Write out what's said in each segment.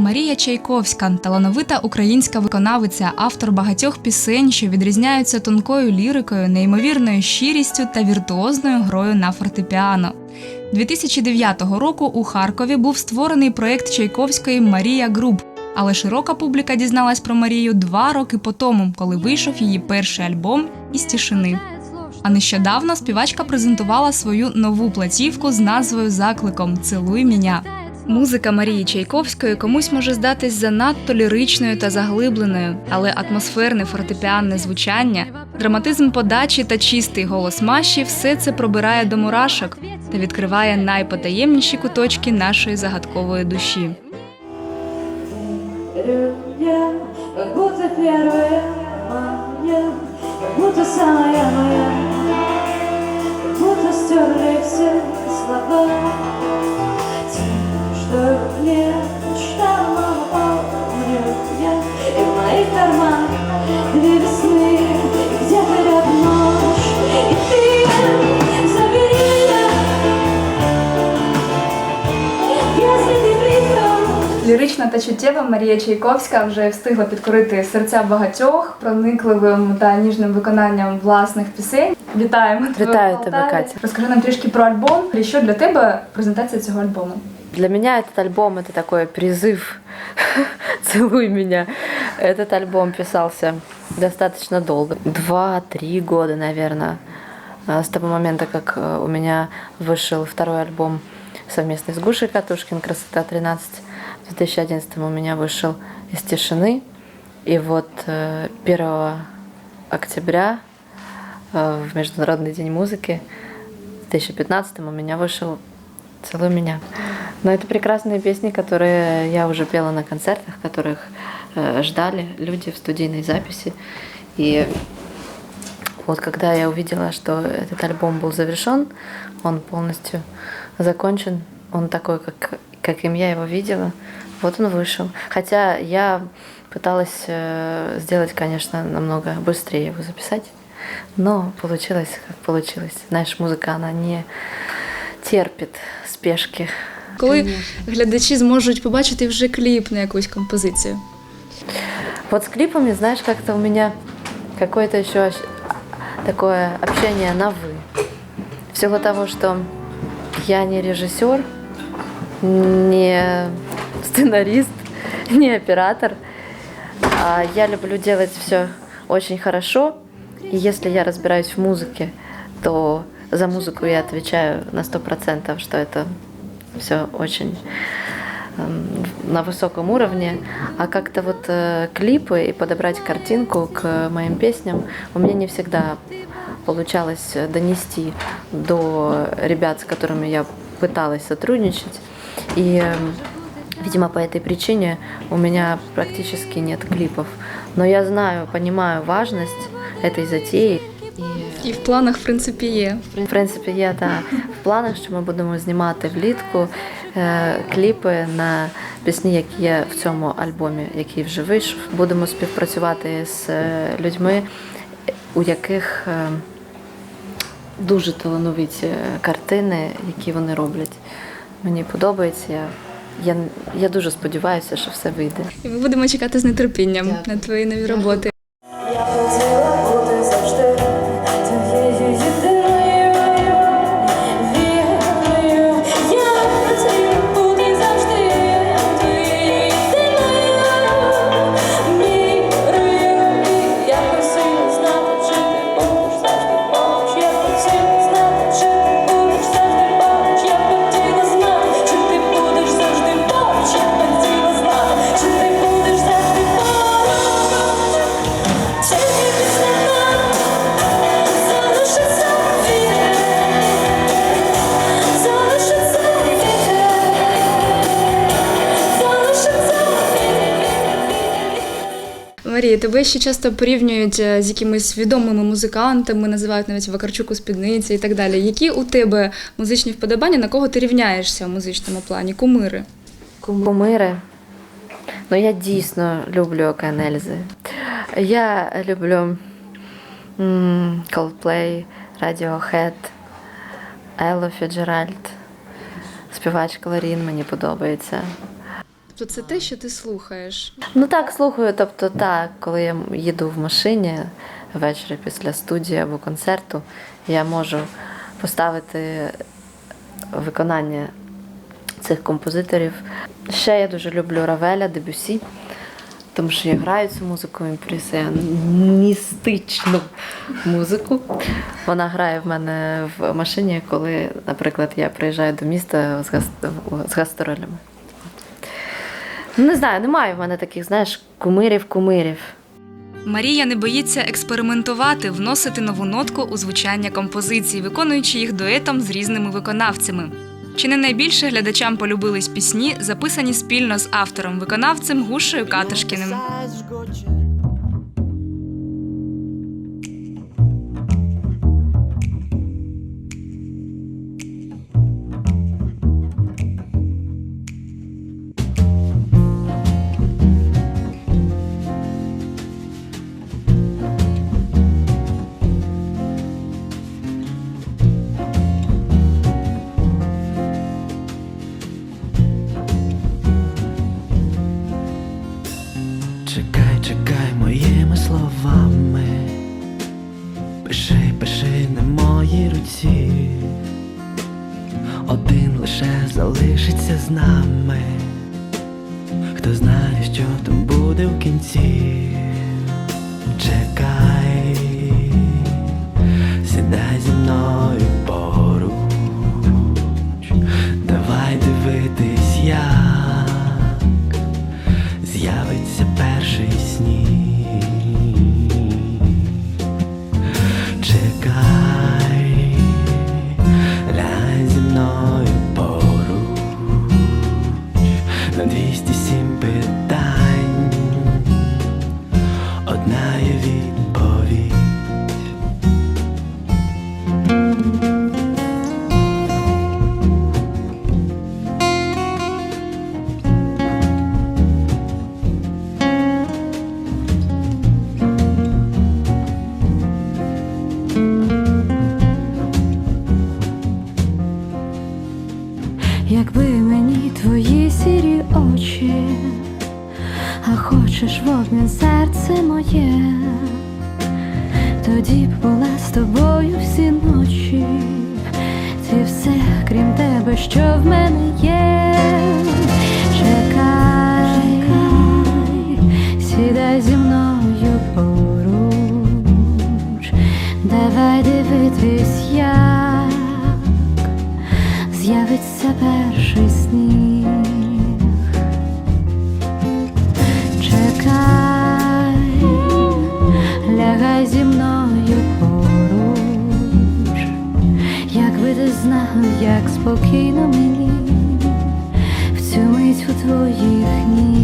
Марія Чайковська талановита українська виконавиця, автор багатьох пісень, що відрізняються тонкою лірикою, неймовірною щирістю та віртуозною грою на фортепіано. 2009 року у Харкові був створений проєкт Чайковської Марія Груп. Але широка публіка дізналась про Марію два роки по тому, коли вийшов її перший альбом із тишини. А нещодавно співачка презентувала свою нову платівку з назвою Закликом Цілуй мене. Музика Марії Чайковської комусь може здатись занадто ліричною та заглибленою, але атмосферне фортепіанне звучання, драматизм подачі та чистий голос Маші все це пробирає до мурашок та відкриває найпотаємніші куточки нашої загадкової душі. Будто самая моя, будто стерли все та чуттєва Марія Чайковська вже встигла підкорити серця багатьох проникливим та ніжним виконанням власних пісень. Вітаємо тебе, Вітаю в тебе, Полтаві. Катя. Розкажи нам трішки про альбом. І що для тебе презентація цього альбому? Для меня этот альбом это такой призыв «Целуй меня». Этот альбом писался достаточно долго. Два-три года, наверное, а, с того момента, как э, у меня вышел второй альбом совместный с Гушей Катушкин «Красота 13». В 2011 у меня вышел «Из тишины». И вот э, 1 октября э, в Международный день музыки в 2015 у меня вышел «Целуй меня». Но это прекрасные песни, которые я уже пела на концертах, которых э, ждали люди в студийной записи. И вот когда я увидела, что этот альбом был завершен, он полностью закончен, он такой, как, каким я его видела, вот он вышел. Хотя я пыталась э, сделать, конечно, намного быстрее его записать, но получилось, как получилось. Знаешь, музыка, она не терпит спешки. Коли глядачі зможуть побачити вже кліп на якусь композицію. Вот с клипами, знаешь, как-то у меня какое-то еще ощ- такое общение на «вы». В силу того, что я не режиссер, не сценарист, не оператор, а я люблю делать все очень хорошо. И если я разбираюсь в музыке, то за музыку я отвечаю на сто процентов, что это все очень эм, на высоком уровне, а как-то вот э, клипы и подобрать картинку к моим песням у меня не всегда получалось донести до ребят, с которыми я пыталась сотрудничать. И, эм, видимо, по этой причине у меня практически нет клипов. Но я знаю, понимаю важность этой затеи. І І в планах, в принципі, є. в принципі, є та в планах, що ми будемо знімати влітку е, кліпи на пісні, які є в цьому альбомі, який вже вийшов. Будемо співпрацювати з е, людьми, у яких е, дуже талановиті е, картини, які вони роблять. Мені подобається. Я, я, я дуже сподіваюся, що все вийде. І ми будемо чекати з нетерпінням Дякую. на твої нові роботи. Марія, тебе ще часто порівнюють е, з якимись відомими музикантами, називають навіть Вакарчук у спідниці і так далі. Які у тебе музичні вподобання, на кого ти рівняєшся в музичному плані? Кумири? Кумири. Ну, я дійсно люблю Океанельзи. Я люблю Coldplay, Radiohead, Елло Фіджеральд, співачка Ларін мені подобається. Тобто це те, що ти слухаєш. Ну так, слухаю. Тобто, так, коли я їду в машині ввечері після студії або концерту, я можу поставити виконання цих композиторів. Ще я дуже люблю Равеля, Дебюсі, тому що я граю цю музику імпресіоністичну музику. Вона грає в мене в машині, коли, наприклад, я приїжджаю до міста з гастролями. Ну, не знаю, немає в мене таких, знаєш, кумирів-кумирів. Марія не боїться експериментувати, вносити нову нотку у звучання композицій, виконуючи їх дуетом з різними виконавцями. Чи не найбільше глядачам полюбились пісні, записані спільно з автором-виконавцем Гушею Катушкіним. día. А хочеш в обмін серце моє, тоді б була з тобою всі ночі, ти все, крім тебе, що в мене є. Чекай, сідай зі мною поруч, давай дивитись, спокійно мені в цю мить у твоїх ніг.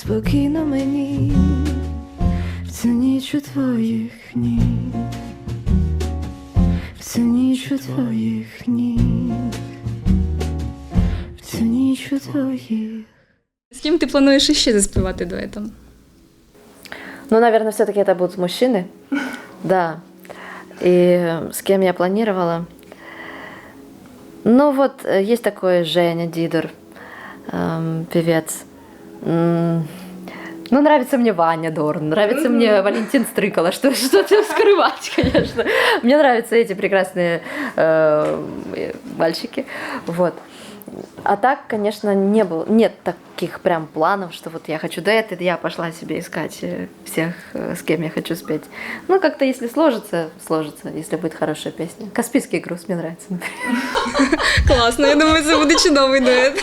спокійно мені в цю ніч у твоїх ніг, в цю ніч у твоїх ніг, в цю ніч у твоїх. З ким ти плануєш іще заспівати дуетом? Ну, наверное, все-таки это будут мужчины. Да. И с кем я планировала? Ну, вот э, есть такой Женя Дидор, эм, певец. М, Ну, нравится мне Ваня Дорн, нравится мне Валентин Стрыкало. Что, что тебе скрывать, конечно. Мне нравятся эти прекрасные э, мальчики. Вот. А так, конечно, не было, нет таких прям планов, что вот я хочу дуэт, и я пошла себе искать э, всех, э, с кем я хочу спеть. Ну, как-то если сложится, сложится, если будет хорошая песня. Каспийский груз мне нравится. Класно, я думаю, це буде чудовий дует.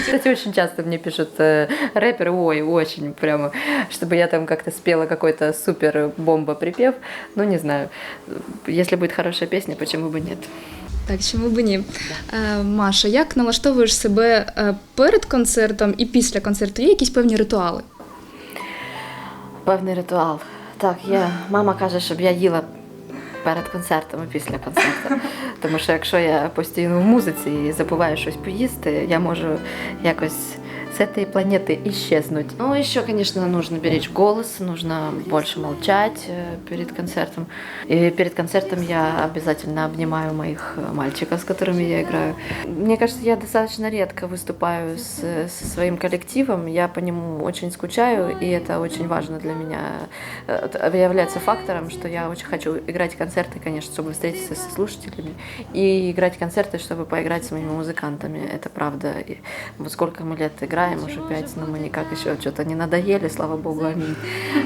Кстати, очень часто мне пишут э, рэперы, ой, очень прямо, чтобы я там как-то спела какой-то супер бомба припев. Ну, не знаю. Если будет хорошая песня, почему бы нет? Так, чому б ні? Е, Маша, як налаштовуєш себе е, перед концертом і після концерту? Є якісь певні ритуали? Певний ритуал. Так, я, мама каже, щоб я їла перед концертом і після концерту. Тому що якщо я постійно в музиці і забуваю щось поїсти, я можу якось с этой планеты исчезнуть. Ну, еще, конечно, нужно беречь голос, нужно больше молчать э, перед концертом. И перед концертом я обязательно обнимаю моих э, мальчиков, с которыми я играю. Мне кажется, я достаточно редко выступаю с, со своим коллективом, я по нему очень скучаю, и это очень важно для меня. Э, Это является фактором, что я очень хочу играть концерты, конечно, чтобы встретиться со слушателями, и играть концерты, чтобы поиграть с моими музыкантами. Это правда. И вот сколько мы лет играем, уже пять, но мы никак еще что-то не надоели, слава богу, аминь.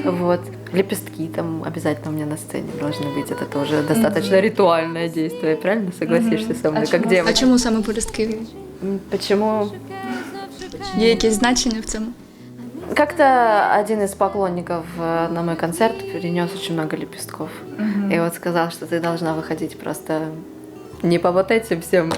Вот. Лепестки там обязательно у меня на сцене должны быть. Это тоже достаточно ритуальное действие, правильно? Согласишься со мной, как А девочка? чому саме полюстки? Почему? Є якесь значення в цьому? Как-то один из поклонников э, на мой концерт принес очень много лепестков. И вот сказал, что ты должна выходить просто не по вот этим всем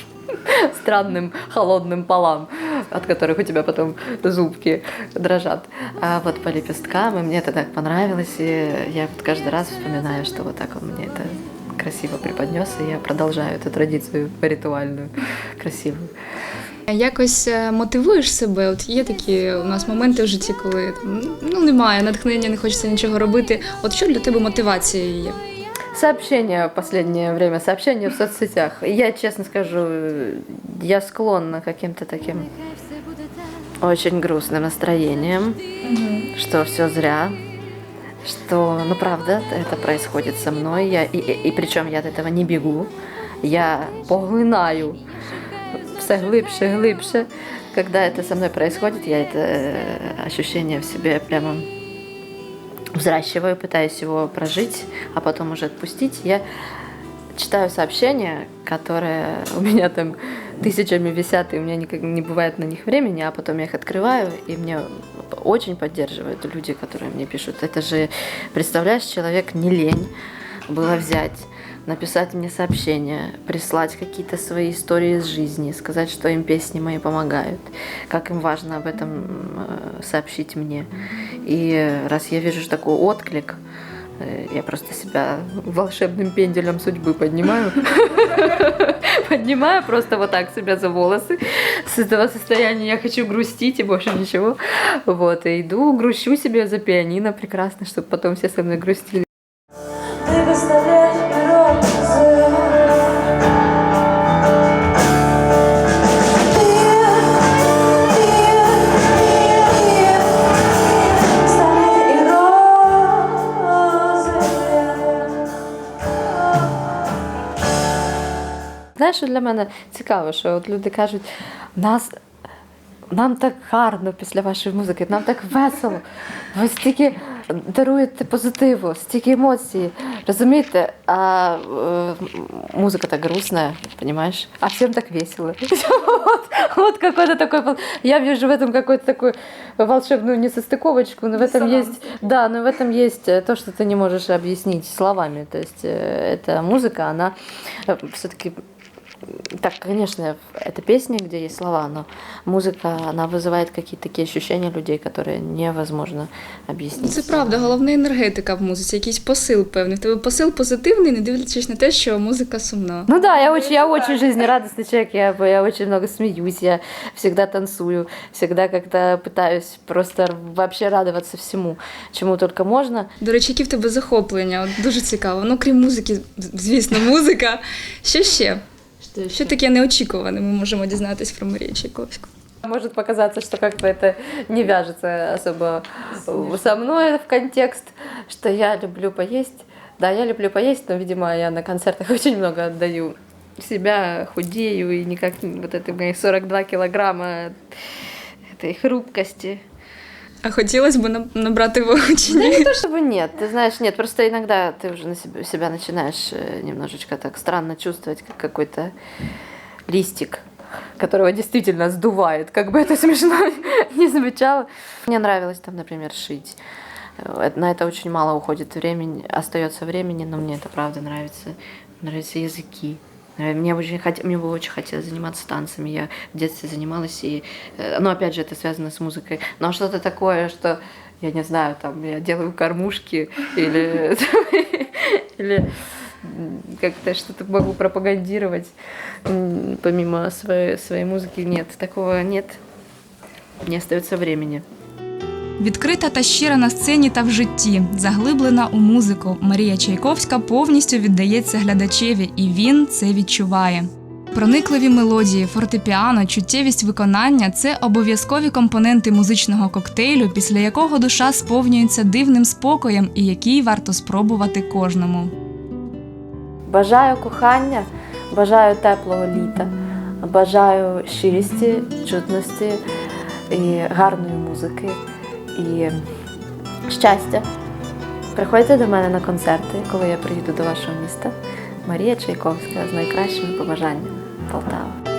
странным холодным полам, от которых у тебя потом зубки дрожат, а вот по лепесткам. И мне это так понравилось, и я вот каждый раз вспоминаю, что вот так он мне это красиво преподнес, и я продолжаю эту традицию ритуальную, красивую. Якось е, мотивуєш себе? От є такі у нас моменти в житті, коли там, ну немає натхнення, не хочеться нічого робити. От що для тебе мотивацією є? Сообщения в последнее время, сообщения в соцсетях. Я, честно скажу, я склонна к каким-то таким очень грустным настроениям, что все зря, что, ну правда, это происходит со мной, я, и, и, и причем я от этого не бегу, я поглинаю все глибше, глибше. Когда это со мной происходит, я это э, ощущение в себе прямо взращиваю, пытаюсь его прожить, а потом уже отпустить. Я читаю сообщения, которые у меня там тысячами висят, и у меня никак не бывает на них времени, а потом я их открываю, и мне очень поддерживают люди, которые мне пишут. Это же, представляешь, человек не лень было взять, написать мне сообщение, прислать какие-то свои истории из жизни, сказать, что им песни мои помогают, как им важно об этом э, сообщить мне. И раз я вижу такой отклик, я просто себя волшебным пенделем судьбы поднимаю. Поднимаю просто вот так себя за волосы. С этого состояния я хочу грустить и больше ничего. Вот, и иду, грущу себе за пианино прекрасно, чтобы потом все со мной грустили. Ты Знаєш, що для мене цікаво, що от люди кажуть, нас. Нам так гарно після вашої музики, нам так весело. Ви стільки даруєте позитиву, стільки емоцій. Розумієте? А э, музыка так грустная, понимаешь? А всем так весело. Вот, вот какой-то такой... вол- Я вижу в этом какую-то такую волшебную несостыковочку, но в этом есть... Да, но в этом есть э, то, что ты не можешь объяснить словами. То есть э, эта музыка, она все-таки так, конечно, это песни, где есть слова, но музыка, она вызывает какие-то такие ощущения людей, которые невозможно объяснить. Це правда, головна енергетика в музиці, якийсь посил певний. В тебе посил позитивний, не дивлячись на те, що музика сумна. Ну да, я очень, я очень жизнерадостный человек, я, я очень много смеюсь, я всегда танцую, всегда как-то пытаюсь просто вообще радоваться всему, чему только можно. До речі, які в тебе захоплення? От дуже цікаво. Ну, крім музики, звісно, музика. Що ще? Що таке неочікуване ми можемо дізнатись про Марію Чайковську? Может показаться, что как-то это не вяжется особо со мной в контекст, что я люблю поесть. Да, я люблю поесть, но, видимо, я на концертах очень много отдаю себя, худею, и никак вот это мои 42 килограмма этой хрупкости. А хотілося б на- набрати вагу чи Да не то чтобы нет, ты знаешь, нет, просто иногда ты уже на себя, себя начинаешь э, немножечко так странно чувствовать, как какой-то листик, которого действительно сдувает, как бы это смешно не звучало. Мне нравилось там, например, шить. Э, На это очень мало уходит времени, остается времени, но мне это правда нравится. Нравятся языки. Э, Мне, очень хот... мне было очень хотелось заниматься танцами. Я в детстве занималась, и, э, ну, опять же, это связано с музыкой. Но что-то такое, что, я не знаю, там, я делаю кормушки или, или как-то что-то могу пропагандировать помимо своей, своей музыки. Нет, такого нет. Не остается времени. Відкрита та щира на сцені та в житті, заглиблена у музику. Марія Чайковська повністю віддається глядачеві, і він це відчуває. Проникливі мелодії, фортепіано, чуттєвість виконання це обов'язкові компоненти музичного коктейлю, після якого душа сповнюється дивним спокоєм і який варто спробувати кожному. Бажаю кохання, бажаю теплого літа, бажаю щирісті, чутності і гарної музики і щастя. Приходьте до мене на концерти, коли я приїду до вашого міста. Марія Чайковська з найкращими побажаннями. Полтава.